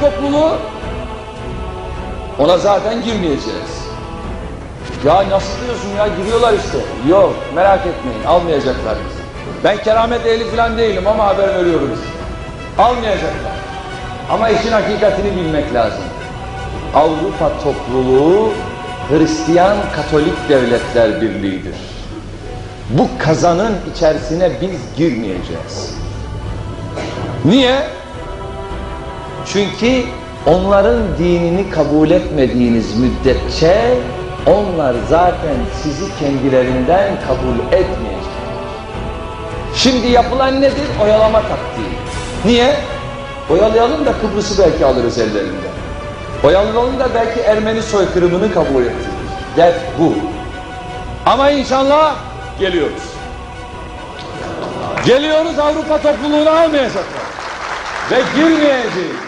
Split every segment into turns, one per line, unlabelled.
topluluğu ona zaten girmeyeceğiz. Ya nasıl diyorsun ya giriyorlar işte. Yok merak etmeyin almayacaklar bizi. Ben keramet ehli falan değilim ama haber veriyorum size. Almayacaklar. Ama işin hakikatini bilmek lazım. Avrupa topluluğu Hristiyan Katolik Devletler Birliği'dir. Bu kazanın içerisine biz girmeyeceğiz. Niye? Çünkü onların dinini kabul etmediğiniz müddetçe onlar zaten sizi kendilerinden kabul etmeyecek. Şimdi yapılan nedir? Oyalama taktiği. Niye? Oyalayalım da Kıbrıs'ı belki alırız ellerinden. Oyalayalım da belki Ermeni soykırımını kabul ettiririz. Dert bu. Ama inşallah geliyoruz. Geliyoruz Avrupa topluluğunu almayacaklar. Ve girmeyeceğiz.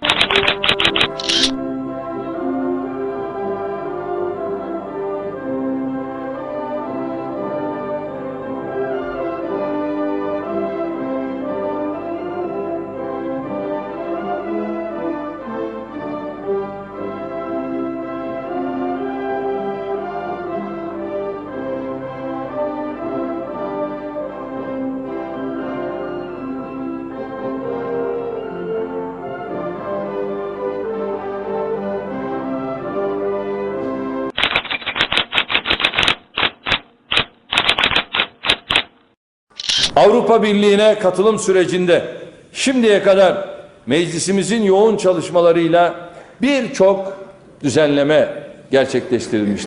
Thank you. Avrupa Birliği'ne katılım sürecinde şimdiye kadar meclisimizin yoğun çalışmalarıyla birçok düzenleme gerçekleştirilmiş.